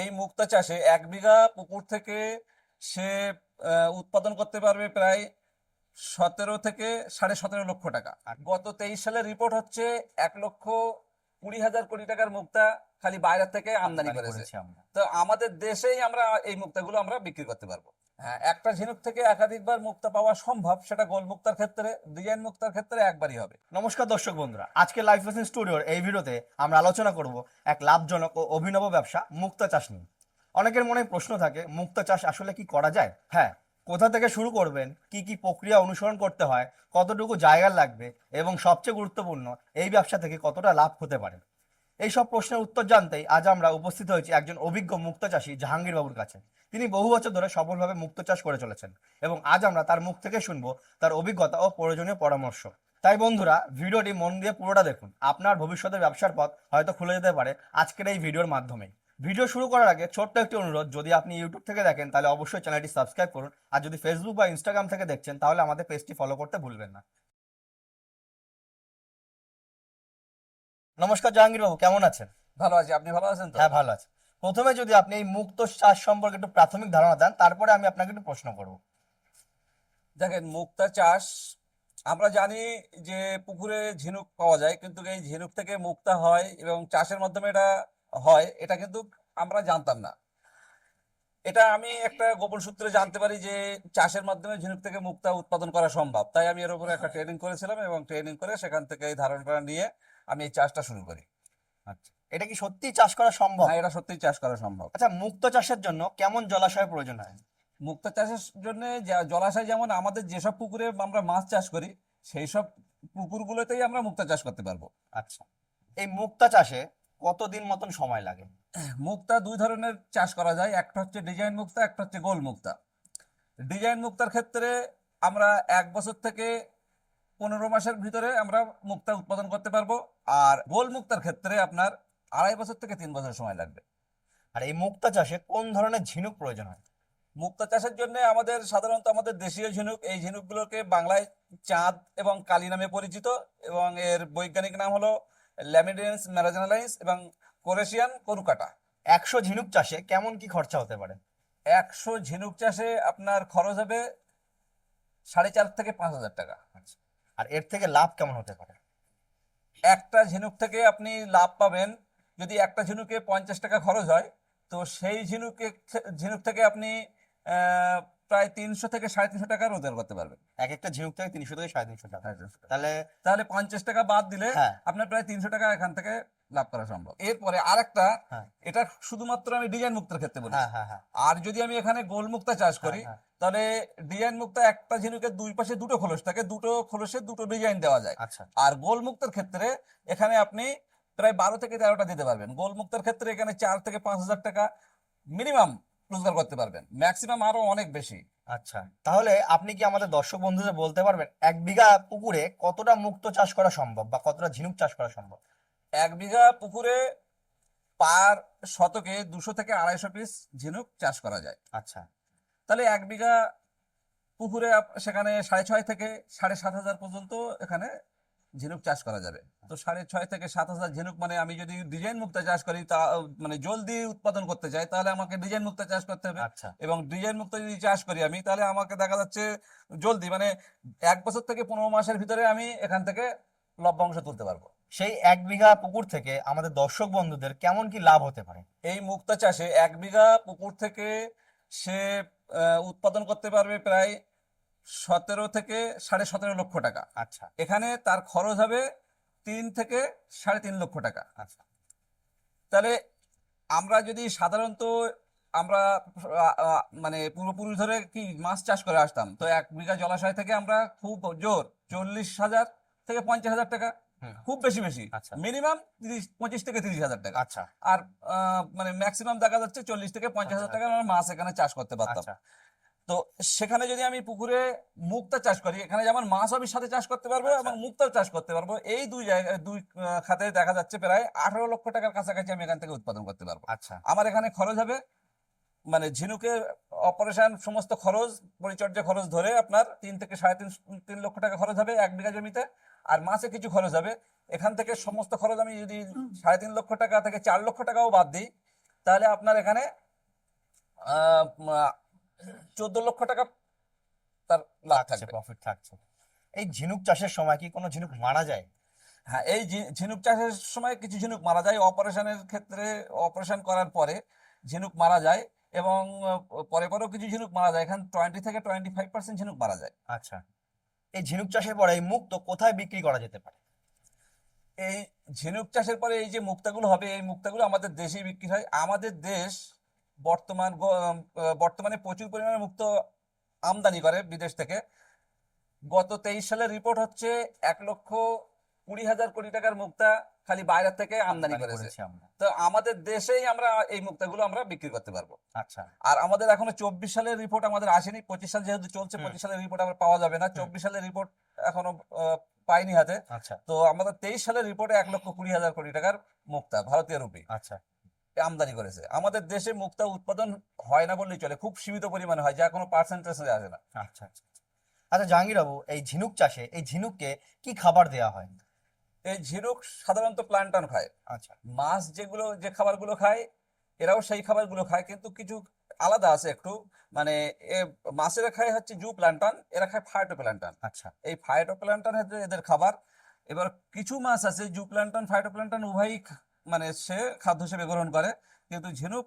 এই মুক্তা চাষে এক বিঘা পুকুর থেকে সে উৎপাদন করতে পারবে প্রায় সতেরো থেকে সাড়ে সতেরো লক্ষ টাকা। গত তেইশ সালের রিপোর্ট হচ্ছে এক লক্ষ কুড়ি হাজার কোটি টাকার মুক্তা খালি বাইরে থেকে আমদানি করেছে। তো আমাদের দেশেই আমরা এই মুক্তাগুলো আমরা বিক্রি করতে পারব। একটা ঝিনুক থেকে একাধিকবার মুক্তা পাওয়া সম্ভব, সেটা গোল মুক্তার ক্ষেত্রে ডিজাইন মুক্তার ক্ষেত্রে একবারই হবে। নমস্কার দর্শক বন্ধুরা, আজকে লাইফ লেসন স্টুডিওর এই ভিডিওতে আমরা আলোচনা করব এক লাভজনক ও অভিনব ব্যবসা, মুক্তা চাষ নিয়ে। অনেকের মনে প্রশ্ন থাকে, মুক্তা চাষ আসলে কি করা যায়? হ্যাঁ কোথা থেকে শুরু করবেন? কি কি প্রক্রিয়া অনুসরণ করতে হয়? কতটুকু জায়গা লাগবে? এবং সবচেয়ে গুরুত্বপূর্ণ, এই ব্যবসা থেকে কতটা লাভ হতে পারে? এই সব প্রশ্নের উত্তর জানতেই আজ আমরা উপস্থিত হয়েছি একজন অভিজ্ঞ মুক্তা চাষী জাহাঙ্গীর বাবুর কাছে। তিনি বহু বছর ধরে সফলভাবে মুক্ত চাষ করে চলেছেন এবং আজ আমরা তার মুখ থেকে শুনব তার অভিজ্ঞতা ও প্রয়োজনীয় পরামর্শ। তাই বন্ধুরা, ভিডিওটি মন দিয়ে পুরোটা দেখুন। আপনার ভবিষ্যতের ব্যবসার পথ হয়তো খুলে যেতে পারে আজকের এই ভিডিওর মাধ্যমে ভিডিও শুরু করার আগে ছোট্ট একটি অনুরোধ, যদি আপনি ইউটিউব থেকে দেখেন, তাহলে অবশ্যই চ্যানেলটি সাবস্ক্রাইব করুন। আর যদি ফেসবুক বা ইনস্টাগ্রাম থেকে দেখছেন, তাহলে আমাদের পেজটি ফলো করতে ভুলবেন না। নমস্কার জাহাঙ্গীর বাবু কেমন আছেন? ভালো আছি আপনি ভালো আছেন তো? হ্যাঁ ভালো আছে। প্রথমে যদি আপনি এই মুক্ত চাষ সম্পর্কে একটু প্রাথমিক ধারণা দেন তারপরে আমি আপনাকে একটু প্রশ্ন করব। দেখেন মুক্তা চাষ আমরা জানি যে পুকুরে ঝিনুক পাওয়া যায় কিন্তু এই ঝিনুক থেকে মুক্তা হয় এবং চাষের মাধ্যমে এটা হয় এটা কিন্তু আমরা জানতাম না। এটা আমি একটা গোপন সূত্রে জানতে পারি যে চাষের মাধ্যমে ঝিনুক থেকে মুক্তা উৎপাদন করা সম্ভব। তাই আমি এর উপরে একটা ট্রেনিং করেছিলাম এবং ট্রেনিং করে সেখান থেকে এই ধারণাটা নিয়ে আমি এই চাষটা শুরু করি। আচ্ছা। এটা কি সত্যি চাষ করা সম্ভব? হ্যাঁ এটা সত্যিই চাষ করা সম্ভব। আচ্ছা মুক্ত চাষের জন্য কেমন জলাশয়ের প্রয়োজন হয়? মুক্তা চাষের জন্য জলাশয় যেমন আমাদের যেসব পুকুরে আমরা মাছ চাষ করি সেই সব পুকুরগুলোতেই আমরা মুক্তা চাষ করতে পারব। আচ্ছা। এই মুক্তা চাষে কতদিন মতন সময় লাগে? মুক্তা দুই ধরনের চাষ করা যায়। একটা হচ্ছে ডিজাইন মুক্তা একটা হচ্ছে গোল মুক্তা। ডিজাইন মুক্তার ক্ষেত্রে আমরা এক বছর থেকে পনেরো মাসের ভিতরে আমরা মুক্তা উৎপাদন করতে পারব। আর গোল মুক্তার ক্ষেত্রে আপনার আড়াই বছর থেকে তিন বছর সময় লাগবে। আর এই মুক্তা চাষে কোন ধরনের ঝিনুক প্রয়োজন হয়? মুক্তা চাষের জন্য আমাদের সাধারণত আমাদের দেশীয় ঝিনুক এই ঝিনুকগুলোকে বাংলায় চাঁদ এবং কালী নামে পরিচিত এবং এর বৈজ্ঞানিক নাম হলো ল্যামিডেন্স ম্যারাজনালাইন্স এবং কোরেশিয়ান করুকাটা। একশো ঝিনুক চাষে কেমন কি খরচা হতে পারে? একশো ঝিনুক চাষে আপনার খরচ হবে সাড়ে চার থেকে পাঁচ হাজার টাকা। আর এর থেকে লাভ কেমন হতে পারে? একটা ঝিনুক থেকে আপনি লাভ পাবেন, যদি একটা ঝিনুকে পঞ্চাশ টাকা খরচ হয়, তো সেই ঝিনুকে, ঝিনুক থেকে আপনি প্রায় তিনশো থেকে সাড়ে তিনশো টাকা রোজগার করতে পারবেন এক একটা ঝিনুক থেকে তিনশো থেকে সাড়ে তিনশো টাকা। তাহলে তাহলে পঞ্চাশ টাকা বাদ দিলে হ্যাঁ। আপনার প্রায় তিনশো টাকা এখান থেকে লাভ করা সম্ভব। এরপরে আরেকটা হ্যাঁ। এটা শুধুমাত্র আমি ডিজাইন মুক্তার ক্ষেত্রে বলি। হ্যাঁ আর যদি আমি এখানে গোল মুক্তা চাষ করি তাহলে ডিজাইন মুক্তা একটা ঝিনুকের দুই পাশে দুটো খোলস থাকে দুটো খোলসে দুটো ডিজাইন দেওয়া যায়। আচ্ছা। আর গোল মুক্তার ক্ষেত্রে এখানে আপনি প্রায় বারো থেকে তেরোটা দিতে পারবেন। গোল মুক্তার ক্ষেত্রে এখানে চার থেকে পাঁচ হাজার টাকা মিনিমাম রোজগার করতে পারবেন। ম্যাক্সিমাম আরও অনেক বেশি। আচ্ছা তাহলে আপনি কি আমাদের দর্শক বন্ধুদের বলতে পারবেন এক বিঘা পুকুরে কতটা মুক্ত চাষ করা সম্ভব বা কতটা ঝিনুক চাষ করা সম্ভব? এক বিঘা পুকুরে পার শতকে দুশো থেকে আড়াইশো পিস ঝিনুক চাষ করা যায়। আচ্ছা। তাহলে এক বিঘা পুকুরে সেখানে সাড়ে ছয় থেকে সাড়ে সাত হাজার পর্যন্ত এখানে ঝিনুক চাষ করা যাবে। তো সাড়ে ছয় থেকে সাত হাজার ঝিনুক মানে আমি যদি ডিজাইন মুক্তা চাষ করি তা মানে জলদি উৎপাদন করতে চাই তাহলে আমাকে ডিজাইন মুক্তা চাষ করতে হবে। আচ্ছা। এবং ডিজাইন মুক্ত যদি চাষ করি আমি তাহলে আমাকে দেখা যাচ্ছে জলদি মানে এক বছর থেকে পনেরো মাসের ভিতরে আমি এখান থেকে লভ্যাংশ তুলতে পারব। সেই এক বিঘা পুকুর থেকে আমাদের দর্শক বন্ধুদের কেমন কি লাভ হতে পারে? এই মুক্তা চাষে এক বিঘা পুকুর থেকে সে উৎপাদন করতে পারবে প্রায় সতেরো থেকে সাড়ে সতেরো লক্ষ টাকা। আচ্ছা। এখানে তার খরচ হবে তিন থেকে সাড়ে তিন লক্ষ টাকা। আচ্ছা। তাহলে আমরা যদি সাধারণত আমরা মানে পুরোপুরি ধরে কি মাছ চাষ করে আসতাম তো এক বিঘা জলাশয় থেকে আমরা খুব জোর চল্লিশ হাজার থেকে পঞ্চাশ হাজার টাকা খুব বেশি বেশি। আচ্ছা। মিনিমাম তিরিশ পঁচিশ থেকে তিরিশ হাজার টাকা। আচ্ছা। আর মানে ম্যাক্সিমাম দেখা যাচ্ছে চল্লিশ থেকে পঞ্চাশ হাজার আচ্ছা। টাকা আমরা মাছ এখানে চাষ করতে পারতাম। আচ্ছা। তো সেখানে যদি আমি পুকুরে মুক্তা চাষ করি এখানে যেমন মাছ আমি সাথে চাষ করতে পারব আচ্ছা। এবং মুক্তাও চাষ করতে পারব এই দুই জায়গায় দুই খাতে দেখা যাচ্ছে প্রায় আঠারো লক্ষ টাকার কাছাকাছি আমি এখান থেকে উৎপাদন করতে পারব। আচ্ছা। আমার এখানে খরচ হবে মানে ঝিনুকের অপারেশন সমস্ত খরচ পরিচর্যা খরচ ধরে আপনার তিন থেকে সাড়ে তিন তিন লক্ষ টাকা খরচ হবে এক বিঘা জমিতে আর মাসে কিছু খরচ হবে। এখান থেকে সমস্ত খরচ আমি যদি সাড়ে তিন লক্ষ টাকা থেকে চার লক্ষ টাকাও বাদ দিই তাহলে আপনার এখানে আহ, চোদ্দ লক্ষ টাকা তার লাভ থাকছে প্রফিট থাকছে। এই ঝিনুক চাষের সময় কি কোনো ঝিনুক মারা যায়? হ্যাঁ এই ঝিনুক চাষের সময় কিছু ঝিনুক মারা যায়। অপারেশনের ক্ষেত্রে অপারেশন করার পরে ঝিনুক মারা যায় এবং পরে পরেও কিছু ঝিনুক মারা যায়। এখানে টোয়েন্টি থেকে টোয়েন্টি ফাইভ পার্সেন্ট ঝিনুক মারা যায়। আচ্ছা। এই ঝিনুক চাষের পরে এই মুক্তো কোথায় বিক্রি করা যেতে পারে? এই ঝিনুক চাষের পরে এই যে মুক্তাগুলো হবে এই মুক্তাগুলো আমাদের দেশেই বিক্রি হয়। আমাদের দেশ বর্তমান বর্তমানে প্রচুর পরিমাণে মুক্ত আমদানি করে বিদেশ থেকে। গত তেইশ সালের রিপোর্ট হচ্ছে এক লক্ষ কুড়ি হাজার কোটি টাকার মুক্তা খালি বাইরে থেকে আমদানি করেছে। তো আমাদের দেশেই আমরা এই মুক্তাগুলো আমরা বিক্রি করতে পারব। আচ্ছা। আর আমাদের এখনও চব্বিশ সালের রিপোর্ট আমাদের আসেনি। পঁচিশ সাল যেহেতু চলছে পঁচিশ সালের রিপোর্ট আমরা পাওয়া যাবে না। চব্বিশ সালের রিপোর্ট এখনও পাইনি হাতে। আচ্ছা। তো আমাদের তেইশ সালের রিপোর্টে এক লক্ষ কুড়ি হাজার কোটি টাকার মুক্তা ভারতীয় রুপি। আচ্ছা। আমদানি করেছে। আমাদের দেশে মুক্তা উৎপাদন হয় না বললেই চলে খুব সীমিত পরিমাণে হয় যা কোনো পার্সেন্টেজে আসে না। আচ্ছা আচ্ছা আচ্ছা। জাহাঙ্গীর বাবু এই ঝিনুক চাষে এই ঝিনুককে কি খাবার দেওয়া হয়? এই ঝিনুক সাধারণত প্লান্টন খায়। আচ্ছা। মাছ যেগুলো যে খাবারগুলো খায় এরাও সেই খাবারগুলো খায় কিন্তু কিছু আলাদা আছে একটু। মানে এ মাছেরা খায় হচ্ছে জু প্ল্যান্টন এরা খায় ফাইটো প্ল্যান্টন আচ্ছা। এই ফাইটো প্ল্যান্টন এদের খাবার। এবার কিছু মাছ আছে জু প্ল্যান্টন ফাইটো প্ল্যান্টন উভয়ই মানে সে খাদ্য হিসেবে গ্রহণ করে। কিন্তু ঝিনুক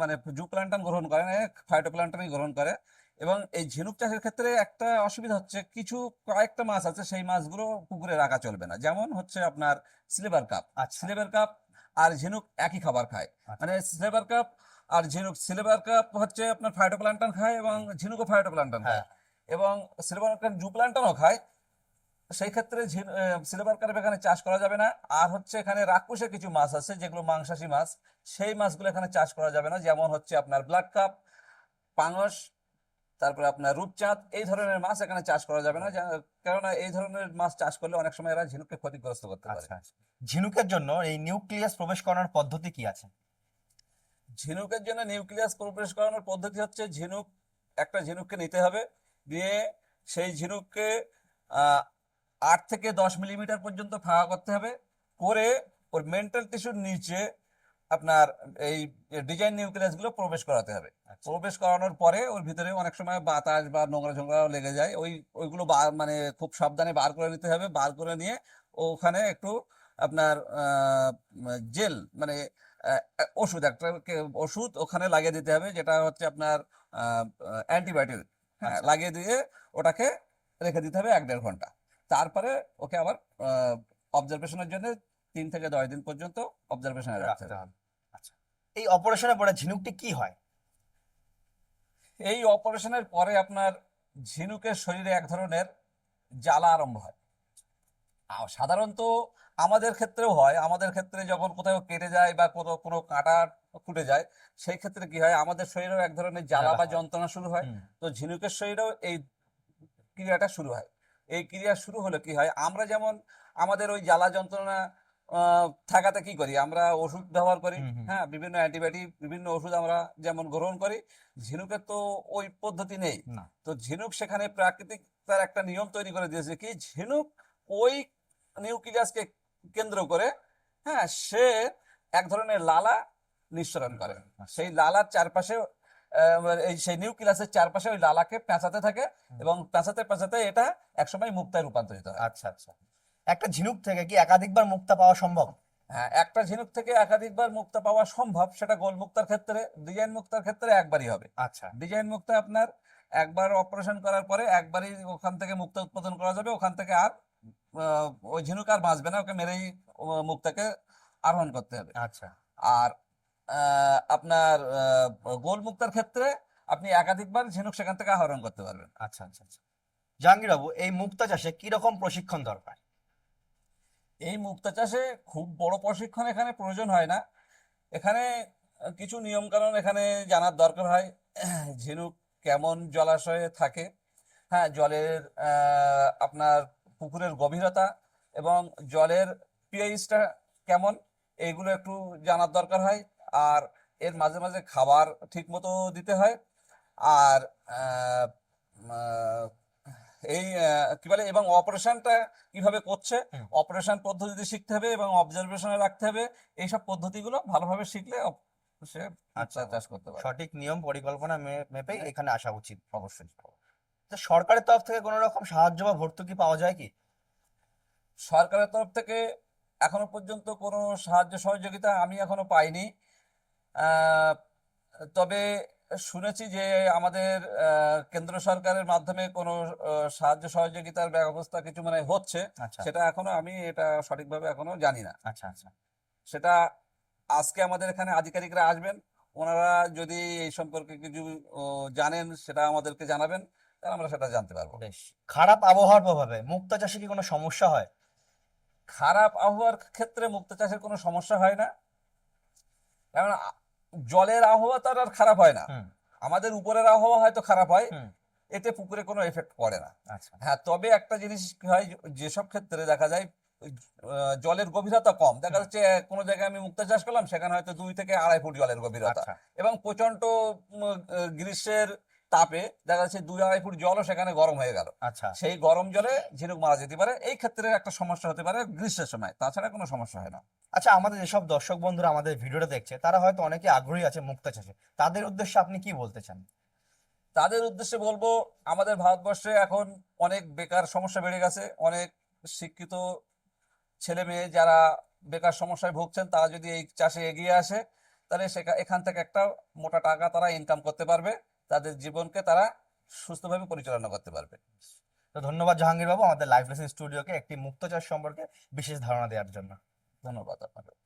মানে জু প্ল্যান্টন গ্রহণ করে না ফাইটো প্ল্যান্টনই গ্রহণ করে। এবং এই ঝিনুক চাষের ক্ষেত্রে একটা অসুবিধা হচ্ছে কিছু কয়েকটা মাছ আছে সেই মাছগুলো পুকুরে রাখা চলবে না। যেমন হচ্ছে আপনার সিলভার কাপ আচ্ছা। সিলভার কাপ আর ঝিনুক একই খাবার খায়। আচ্ছা। মানে সিলভার কাপ আর ঝিনুক সিলভার কাপ হচ্ছে আপনার ফাইটোপ্ল্যান্টন খায় এবং ঝিনুকও ফাইটোপ্ল্যান্টন খায়। হ্যাঁ। এবং সিলভার কাপ জু প্ল্যান্টনও খায়। সেই ক্ষেত্রে সিলভার কাপ এখানে চাষ করা যাবে না। আর হচ্ছে এখানে রাক্ষসের কিছু মাছ আছে যেগুলো মাংসাশী মাছ সেই মাছগুলো এখানে চাষ করা যাবে না। যেমন হচ্ছে আপনার ব্ল্যাক কাপ পাঙস তারপরে আপনার রূপচাঁদ এই ধরনের মাছ এখানে চাষ করা যাবে না। কেননা এই ধরনের মাছ চাষ করলে অনেক সময় এরা ঝিনুককে ক্ষতিগ্রস্ত করতে পারে। আচ্ছা ঝিনুকের জন্য এই নিউক্লিয়াস প্রবেশ করানোর পদ্ধতি কি আছে? ঝিনুকের জন্য নিউক্লিয়াস প্রবেশ করানোর পদ্ধতি হচ্ছে ঝিনুক একটা ঝিনুককে নিতে হবে। দিয়ে সেই ঝিনুককে আহ, আট থেকে দশ মিলিমিটার পর্যন্ত ফাঁকা করতে হবে। করে ওর মেন্টাল টিস্যুর নিচে আপনার এই ডিজাইন নিউক্লিয়াসগুলো প্রবেশ করাতে হবে। আচ্ছা। প্রবেশ করানোর পরে ওর ভিতরে অনেক সময় বাতাস বা নোংরা ঝোংরাও লেগে যায়। ওই ওইগুলো মানে খুব সাবধানে বার করে নিতে হবে। বার করে নিয়ে ওখানে একটু আপনার জেল মানে ওষুধ একটা ওষুধ ওখানে লাগিয়ে দিতে হবে। যেটা হচ্ছে আপনার অ্যান্টিবায়োটিক হ্যাঁ আচ্ছা। লাগিয়ে দিয়ে ওটাকে রেখে দিতে হবে এক দেড় ঘণ্টা। তারপরে ওকে আবার অবজারভেশনের জন্য তিন থেকে দশ দিন পর্যন্ত অবজারভেশনে রাখতে হবে। আচ্ছা। এই অপারেশনের পরে ঝিনুকটি কি হয়? এই অপারেশনের পরে আপনার ঝিনুকের শরীরে এক ধরনের জ্বালা আরম্ভ হয়। সাধারণত আমাদের ক্ষেত্রেও হয়। আমাদের ক্ষেত্রে যখন কোথাও কেটে যায় বা কোনো কোনো কাঁটা ফুটে যায় সেই ক্ষেত্রে কি হয়? আমাদের শরীরেও এক ধরনের জ্বালা বা যন্ত্রণা শুরু হয়। তো ঝিনুকের শরীরেও এই ক্রিয়াটা শুরু হয়। এই ক্রিয়া শুরু হলে কি হয়? আমরা যেমন আমাদের ওই জ্বালা যন্ত্রণা থাকাতে কি করি? আমরা ওষুধ ব্যবহার করি। হ্যাঁ বিভিন্ন অ্যান্টিবায়োটিক বিভিন্ন ওষুধ আমরা যেমন গ্রহণ করি ঝিনুকের তো ওই পদ্ধতি নেই। তো ঝিনুক সেখানে প্রাকৃতিক তার একটা নিয়ম তৈরি করে দিয়েছে কি ঝিনুক ওই নিউক্লিয়াসকে কেন্দ্র করে হ্যাঁ সে এক ধরনের লালা নিঃসরণ করে। সেই লালার চারপাশে এই সেই নিউক্লিয়াসের চারপাশে ওই লালাকে পেঁচাতে থাকে এবং পেঁচাতে পেঁচাতে এটা একসময় মুক্তায় রূপান্তরিত হয়। আচ্ছা আচ্ছা। একটা ঝিনুক থেকে কি একাধিকবার মুক্তা পাওয়া সম্ভব? হ্যাঁ একটা ঝিনুক থেকে একাধিকবার মুক্তা পাওয়া সম্ভব সেটা গোল মুক্তার ক্ষেত্রে ডিজাইন মুক্তার ক্ষেত্রে একবারই হবে। আচ্ছা। ডিজাইন মুক্তা আপনার একবার অপারেশন করার পরে একবারই ওখান থেকে মুক্তা উৎপাদন করা যাবে ওখান থেকে আর ওই ঝিনুক আর বাঁচবে না ওকে মেরেই মুক্তাকে আরোহণ করতে হবে। আচ্ছা। আর আপনার গোল মুক্তার ক্ষেত্রে আপনি একাধিকবার ঝিনুক সেখান থেকে আহরণ করতে পারবেন। আচ্ছা আচ্ছা আচ্ছা। জাহাঙ্গীর বাবু এই মুক্তা চাষে কি রকম প্রশিক্ষণ দরকার? এই মুক্তা চাষে খুব বড় প্রশিক্ষণ এখানে প্রয়োজন হয় না। এখানে কিছু নিয়ম কানুন এখানে জানার দরকার হয়। ঝিনুক কেমন জলাশয়ে থাকে? হ্যাঁ জলের আপনার পুকুরের গভীরতা এবং জলের পিএইচটা কেমন? এইগুলো একটু জানার দরকার হয়। আর এর মাঝে মাঝে খাবার ঠিক মতো দিতে হয়। আর এই কি বলে এবং অপারেশনটা কীভাবে করছে অপারেশন পদ্ধতি শিখতে হবে এবং অবজারভেশনে রাখতে হবে। এইসব পদ্ধতিগুলো ভালোভাবে শিখলে সে আচ্ছা। চাষ করতে পারে সঠিক নিয়ম পরিকল্পনা মে- মেপেই এখানে আসা উচিত অবশ্যই। তো সরকারের তরফ থেকে কোনো রকম সাহায্য বা ভর্তুকি পাওয়া যায় কি? সরকারের তরফ থেকে এখনও পর্যন্ত কোনো সাহায্য সহযোগিতা আমি এখনও পাইনি। তবে শুনেছি যে আমাদের কেন্দ্র সরকারের মাধ্যমে কোনো সাহায্য সহযোগিতার ব্যবস্থা কিছু মানে হচ্ছে আচ্ছা। সেটা এখনও আমি এটা সঠিকভাবে এখনও জানি না। আচ্ছা আচ্ছা। সেটা আজকে আমাদের এখানে আধিকারিকরা আসবেন ওনারা যদি এই সম্পর্কে কিছু জানেন সেটা আমাদেরকে জানাবেন তাহলে আমরা সেটা জানতে পারব। বেশ। খারাপ আবহাওয়ার প্রভাবে মুক্তা চাষে কি কোনো সমস্যা হয়? খারাপ আবহাওয়ার ক্ষেত্রে মুক্ত চাষের কোনো সমস্যা হয় না। কারণ জলের আবহাওয়া তার আর খারাপ হয় না। আমাদের উপরের আবহাওয়া হয়তো খারাপ হয় এতে পুকুরে কোনো এফেক্ট পড়ে না। আচ্ছা। হ্যাঁ তবে একটা জিনিস কি হয় যেসব ক্ষেত্রে দেখা যায় জলের গভীরতা কম। দেখা যাচ্ছে কোনো জায়গায় আমি মুক্তা চাষ করলাম সেখানে হয়তো দুই থেকে আড়াই ফুট জলের গভীরতা। আচ্ছা। এবং প্রচণ্ড গ্রীষ্মের তাপে দেখা যাচ্ছে দুই আড়াই ফুট জলও সেখানে গরম হয়ে গেল। আচ্ছা। সেই গরম জলে ঝিনুক মারা যেতে পারে। এই ক্ষেত্রে একটা সমস্যা হতে পারে গ্রীষ্মের সময়। তাছাড়া কোনো সমস্যা হয় না। আচ্ছা আমাদের যেসব দর্শক বন্ধুরা আমাদের ভিডিওটা দেখছে তারা হয়তো অনেকে আগ্রহী আছে মুক্তা চাষে। তাদের উদ্দেশ্যে আপনি কি বলতে চান? তাদের উদ্দেশ্যে বলব আমাদের ভারতবর্ষে এখন অনেক বেকার সমস্যা বেড়ে গেছে। অনেক শিক্ষিত ছেলে মেয়ে যারা বেকার সমস্যায় ভুগছেন তারা যদি এই চাষে এগিয়ে আসে তাহলে সেখা এখান থেকে একটা মোটা টাকা তারা ইনকাম করতে পারবে। তাদের জীবনকে তারা সুস্থভাবে পরিচালনা করতে পারবে। তো ধন্যবাদ জাহাঙ্গীর বাবু আমাদের লাইফ লেসন স্টুডিওকে একটি মুক্ত চাষ সম্পর্কে বিশেষ ধারণা দেওয়ার জন্য। ধন্যবাদ আপনাকে।